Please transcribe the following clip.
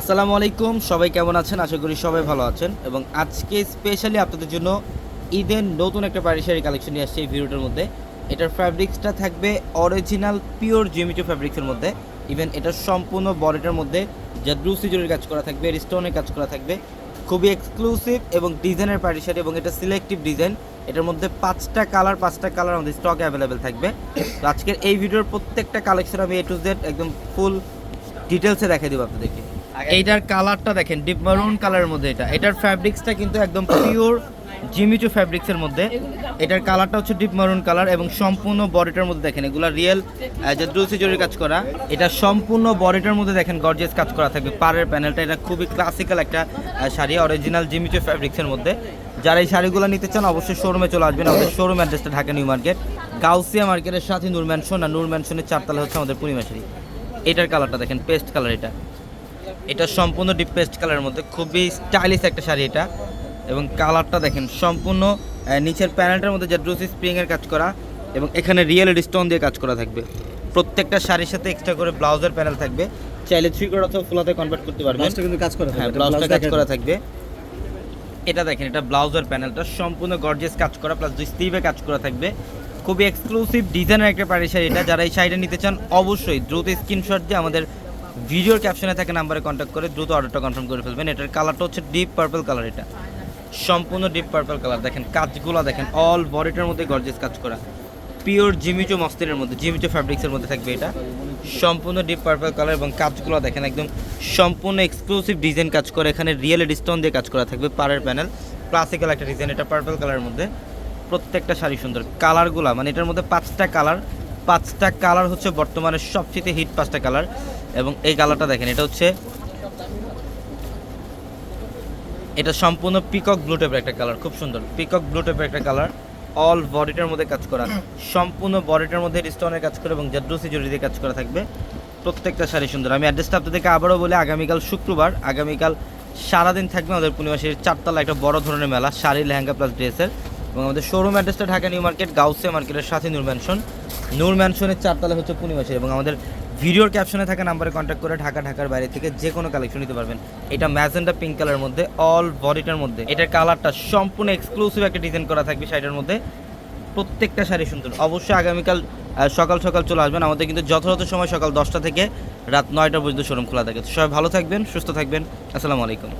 আসসালামু আলাইকুম, সবাই কেমন আছেন? আশা করি সবাই ভালো আছেন। এবং আজকে স্পেশালি আপনাদের জন্য ঈদের নতুন একটা বাড়ি শাড়ি কালেকশন নিয়ে আসছে এই ভিডিওটার মধ্যে। এটার ফ্যাব্রিক্সটা থাকবে অরিজিনাল পিওর জিমিটো ফ্যাব্রিক্সের মধ্যে। ইভেন এটার সম্পূর্ণ বডিটার মধ্যে জাদ্রু সিজুরির কাজ করা থাকবে স্টোনের কাজ করা থাকবে। খুবই এক্সক্লুসিভ এবং ডিজাইনের পার্টি শাড়ি এবং এটা সিলেক্টিভ ডিজাইন এটার মধ্যে পাঁচটা কালার পাঁচটা কালার আমাদের স্টক অ্যাভেলেবেল থাকবে। তো আজকের এই ভিডিওর প্রত্যেকটা কালেকশন আমি এ টু জেড একদম ফুল ডিটেলসে দেখাই দেবো আপনাদেরকে। এইটার কালারটা দেখেন ডিপ মারুন কালারের মধ্যে এটা। এটার ফ্যাব্রিক্সটা কিন্তু একদম পিওর জিমিচু ফ্যাব্রিক্সের মধ্যে। এটার কালারটা হচ্ছে ডিপ মারুন কালার এবং সম্পূর্ণ বডিটার মধ্যে দেখেন, এগুলো রিয়েল যে জরির কাজ করা, এটা সম্পূর্ণ বডিটার মধ্যে দেখেন গর্জেস কাজ করা থাকবে। পাড়ের প্যানেলটা এটা খুবই ক্লাসিক্যাল একটা শাড়ি অরিজিনাল জিমিচু ফ্যাব্রিক্সের মধ্যে। যারা এই শাড়িগুলো নিতে চান, অবশ্যই শোরুমে চলে আসবেন, আমাদের শোরুম অ্যাড্রেসটা ঢাকা নিউ মার্কেট, গাউসিয়া মার্কেটের সাথে নূর ম্যানশন আর নূর ম্যানশনের চারতলা হচ্ছে আমাদের পূর্ণিমা শাড়ি এটার কালারটা দেখেন পেস্ট কালার এটা। এটা সম্পূর্ণ ডিপ পেস্ট কালারের মধ্যে। খুবই স্টাইলিশ একটা শাড়ি এটা। এবং কালারটা দেখেন সম্পূর্ণ নিচের প্যানেলটার মধ্যে যে ড্রুসি স্প্রিংয়ের কাজ করা এবং এখানে রিয়েল স্টোন দিয়ে কাজ করা থাকবে। প্রত্যেকটা শাড়ির সাথে এক্সট্রা করে ব্লাউজের প্যানেল থাকবে। চাইলে থ্রি কোড অথবা ফুলাতে কনভার্ট করতে পারবেন। কিন্তু কাজ করা হ্যাঁ ব্লাউজটা ব্লাউজ কাজ করা থাকবে। এটা দেখেন এটা ব্লাউজের প্যানেলটা সম্পূর্ণ গর্জিয়াস কাজ করা প্লাস দুই স্লিভে কাজ করা থাকবে। খুবই এক্সক্লুসিভ ডিজাইনের একটা পাড়ি শাড়ি এটা। যারা এই শাড়িটা নিতে চান অবশ্যই দ্রুত স্ক্রিনশট দিয়ে আমাদের ভিডিওর ক্যাপশনে থাকা নাম্বারে কন্ট্যাক্ট করে দ্রুত অর্ডারটা কনফার্ম করে ফেলবেন। এটার কালারটা হচ্ছে ডিপ পার্পল কালার এটা। সম্পূর্ণ ডিপ পার্পল কালার দেখেন, কাজগুলো দেখেন অল বডিটার মধ্যে গর্জিয়াস কাজ করা। পিওর জিমিচো মস্তিনের মধ্যে, জিমিচো ফ্যাব্রিক্সের মধ্যে থাকবে এটা। সম্পূর্ণ ডিপ পার্পল কালার এবং কাজগুলো দেখেন, একদম সম্পূর্ণ এক্সক্লুসিভ ডিজাইন কাজ করে। এখানে রিয়েল স্টোন দিয়ে কাজ করা থাকবে পাড়ের প্যানেল ক্লাসিক্যাল একটা ডিজাইন এটা পার্পল কালারের মধ্যে। প্রত্যেকটা শাড়ি সুন্দর। কালারগুলো মানে এটার মধ্যে পাঁচটা কালার পাঁচটা কালার হচ্ছে বর্তমানে সবচেয়ে হিট পাঁচটা কালার। এবং এই কালারটা দেখেন, এটা হচ্ছে এটা সম্পূর্ণ পিকক ব্লু টাইপের একটা কালার, খুব সুন্দর। পিকক ব্লু টাইপের একটা কালার অল বডিটার মধ্যে কাজ করা, সম্পূর্ণ বডিটার মধ্যে স্টোনের কাজ করে এবং জাদ্রুসি জড়ি দিয়ে কাজ করা থাকবে। প্রত্যেকটা শাড়ি সুন্দর। আমি অ্যাড্রেসটা আপনাদেরকে আবারও বলি, আগামীকাল শুক্রবার, আগামীকাল সারাদিন থাকবে আমাদের পূর্ণিমাসের চারতলা একটা বড় ধরনের মেলা, শাড়ি লেহেঙ্গা প্লাস ড্রেসের এবং আমাদের শোরুম অ্যাড্রেসটা ঢাকা নিউ মার্কেট গাউসে মার্কেটের সাথে নূর ম্যানশন নূর ম্যানশনের চারতলা হচ্ছে পূর্ণিমাসের এবং আমাদের ভিডিওর ক্যাপশনে থাকা নাম্বারে কন্ট্যাক্ট করে ঢাকা, ঢাকার বাইরে থেকে যে কোনো কালেকশন নিতে পারবেন। এটা ম্যাজেন্ডা পিঙ্ক কালারের মধ্যে অল বডিটার মধ্যে। এটার কালারটা সম্পূর্ণ এক্সক্লুসিভ একটা ডিজাইন করা থাকবে শাড়িটার মধ্যে। প্রত্যেকটা শাড়ি সুন্দর। অবশ্যই আগামীকাল সকাল সকাল চলে আসবেন। আমাদের কিন্তু যথাযথ সময় সকাল দশটা থেকে রাত নয়টা পর্যন্ত শোরুম খোলা থাকে। সবাই ভালো থাকবেন, সুস্থ থাকবেন। আসসালামু আলাইকুম।